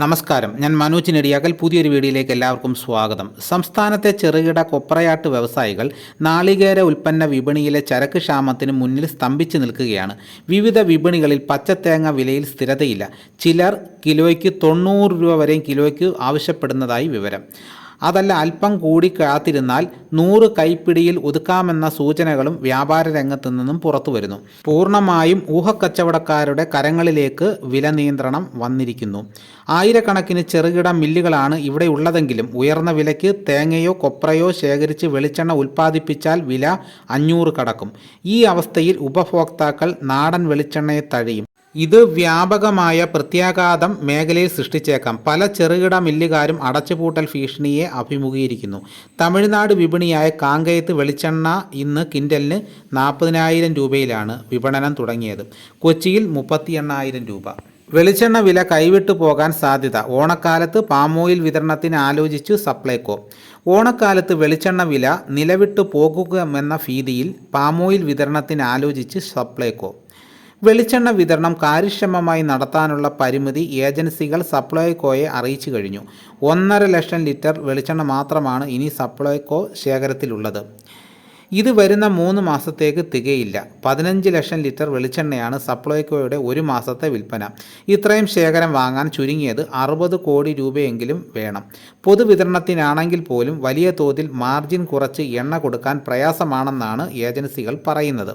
നമസ്കാരം. ഞാൻ മനോജ് നെടിയാക്കൽ. പുതിയൊരു വീഡിയോയിലേക്ക് എല്ലാവർക്കും സ്വാഗതം. സംസ്ഥാനത്തെ ചെറുകിട കൊപ്രയാട്ട് വ്യവസായികൾ നാളികേര ഉൽപ്പന്ന വിപണിയിലെ ചരക്ക് ക്ഷാമത്തിന് മുന്നിൽ സ്തംഭിച്ചു നിൽക്കുകയാണ്. വിവിധ വിപണികളിൽ പച്ചത്തേങ്ങ വിലയിൽ സ്ഥിരതയില്ല. ചിലർ കിലോയ്ക്ക് തൊണ്ണൂറ് രൂപ വരെയും കിലോയ്ക്ക് ആവശ്യപ്പെടുന്നതായി വിവരം. അതല്ല അല്പം കൂടി കാത്തിരുന്നാൽ നൂറ് കൈപ്പിടിയിൽ ഒതുക്കാമെന്ന സൂചനകളും വ്യാപാര രംഗത്തു നിന്നും പുറത്തു വരുന്നു. പൂർണമായും ഊഹക്കച്ചവടക്കാരുടെ കരങ്ങളിലേക്ക് വില നിയന്ത്രണം വന്നിരിക്കുന്നു. ആയിരക്കണക്കിന് ചെറുകിട മില്ലുകളാണ് ഇവിടെ ഉള്ളതെങ്കിലും ഉയർന്ന വിലയ്ക്ക് തേങ്ങയോ കൊപ്രയോ ശേഖരിച്ച് വെളിച്ചെണ്ണ ഉൽപ്പാദിപ്പിച്ചാൽ വില അഞ്ഞൂറ് കടക്കും. ഈ അവസ്ഥയിൽ ഉപഭോക്താക്കൾ നാടൻ വെളിച്ചെണ്ണയെ തഴയും. ഇത് വ്യാപകമായ പ്രത്യാഘാതം മേഖലയിൽ സൃഷ്ടിച്ചേക്കാം. പല ചെറുകിട മില്ലുകാരും അടച്ചുപൂട്ടൽ ഭീഷണിയെ അഭിമുഖീകരിക്കുന്നു. തമിഴ്നാട് വിപണിയായ കാങ്കയത്ത് വെളിച്ചെണ്ണ ഇന്ന് കിൻഡലിന് നാൽപ്പതിനായിരം രൂപയിലാണ് വിപണനം തുടങ്ങിയത്. കൊച്ചിയിൽ മുപ്പത്തി എണ്ണായിരം രൂപ. വെളിച്ചെണ്ണ വില കൈവിട്ടു പോകാൻ സാധ്യത. ഓണക്കാലത്ത് പാമോയിൽ വിതരണത്തിന് ആലോചിച്ചു സപ്ലൈകോ. ഓണക്കാലത്ത് വെളിച്ചെണ്ണ വില നിലവിട്ടു പോകുമെന്ന ഭീതിയിൽ പാമോയിൽ വിതരണത്തിന് ആലോചിച്ച് സപ്ലൈകോ. വെളിച്ചെണ്ണ വിതരണം കാര്യക്ഷമമായി നടത്താനുള്ള പരിമിതി ഏജൻസികൾ സപ്ലൈകോയെ അറിയിച്ചു കഴിഞ്ഞു. ഒന്നര ലക്ഷം ലിറ്റർ വെളിച്ചെണ്ണ മാത്രമാണ് ഇനി സപ്ലൈകോ ശേഖരത്തിലുള്ളത്. ഇത് വരുന്ന മൂന്ന് മാസത്തേക്ക് തികയില്ല. പതിനഞ്ച് ലക്ഷം ലിറ്റർ വെളിച്ചെണ്ണയാണ് സപ്ലൈകോയുടെ ഒരു മാസത്തെ വിൽപ്പന. ഇത്രയും ശേഖരം വാങ്ങാൻ ചുരുങ്ങിയത് അറുപത് കോടി രൂപയെങ്കിലും വേണം. പൊതുവിതരണത്തിനാണെങ്കിൽ പോലും വലിയ തോതിൽ മാർജിൻ കുറച്ച് എണ്ണ കൊടുക്കാൻ പ്രയാസമാണെന്നാണ് ഏജൻസികൾ പറയുന്നത്.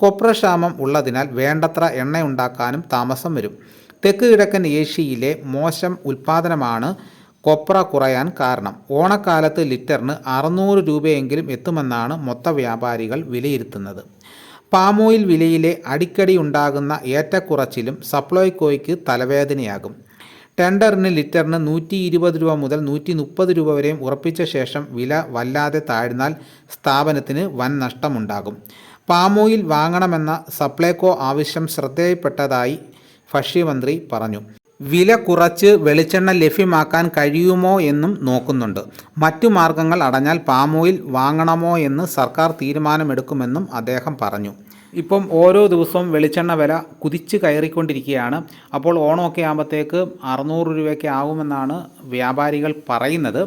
കൊപ്രക്ഷാമം ഉള്ളതിനാൽ വേണ്ടത്ര എണ്ണ ഉണ്ടാക്കാനും താമസം വരും. തെക്ക് കിഴക്കൻ ഏഷ്യയിലെ മോശം ഉൽപ്പാദനമാണ് കൊപ്ര കുറയാൻ കാരണം. ഓണക്കാലത്ത് ലിറ്ററിന് അറുന്നൂറ് രൂപയെങ്കിലും എത്തുമെന്നാണ് മൊത്ത വ്യാപാരികൾ വിലയിരുത്തുന്നത്. പാമോയിൽ വിലയിലെ അടിക്കടി ഉണ്ടാകുന്ന ഏറ്റക്കുറച്ചിലും സപ്ലൈകോയ്ക്ക് തലവേദനയാകും. ടെൻഡറിന് ലിറ്ററിന് നൂറ്റി ഇരുപത് രൂപ മുതൽ നൂറ്റി മുപ്പത് രൂപ വരെയും ഉറപ്പിച്ച ശേഷം വില വല്ലാതെ താഴ്ന്നാൽ സ്ഥാപനത്തിന് വൻ നഷ്ടമുണ്ടാകും. പാമോയിൽ വാങ്ങണമെന്ന സപ്ലൈകോ ആവശ്യം ശ്രദ്ധയിൽപ്പെട്ടതായി ഭക്ഷ്യമന്ത്രി പറഞ്ഞു. വില കുറച്ച് വെളിച്ചെണ്ണ ലഭ്യമാക്കാൻ കഴിയുമോ എന്നും നോക്കുന്നുണ്ട്. മറ്റു മാർഗങ്ങൾ അടഞ്ഞാൽ പാമോയിൽ വാങ്ങണമോ എന്ന് സർക്കാർ തീരുമാനമെടുക്കുമെന്നും അദ്ദേഹം പറഞ്ഞു. ഇപ്പം ഓരോ ദിവസവും വെളിച്ചെണ്ണ വില കുതിച്ച് കയറിക്കൊണ്ടിരിക്കുകയാണ്. അപ്പോൾ ഓണമൊക്കെ ആകുമ്പോഴത്തേക്ക് അറുന്നൂറ് രൂപയൊക്കെ ആകുമെന്നാണ് വ്യാപാരികൾ പറയുന്നത്.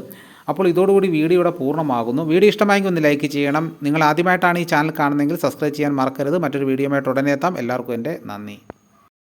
അപ്പോൾ ഇതോടുകൂടി വീഡിയോ ഇവിടെ പൂർണമാകുന്നു. വീഡിയോ ഇഷ്ടമായെങ്കിൽ ഒന്ന് ലൈക്ക് ചെയ്യണം. നിങ്ങൾ ആദ്യമായിട്ടാണ് ഈ ചാനൽ കാണുന്നതെങ്കിൽ സബ്സ്ക്രൈബ് ചെയ്യാൻ മറക്കരുത്. മറ്റൊരു വീഡിയോയുമായിട്ട് ഉടനെ എത്താം. എല്ലാവർക്കും എന്റെ നന്ദി.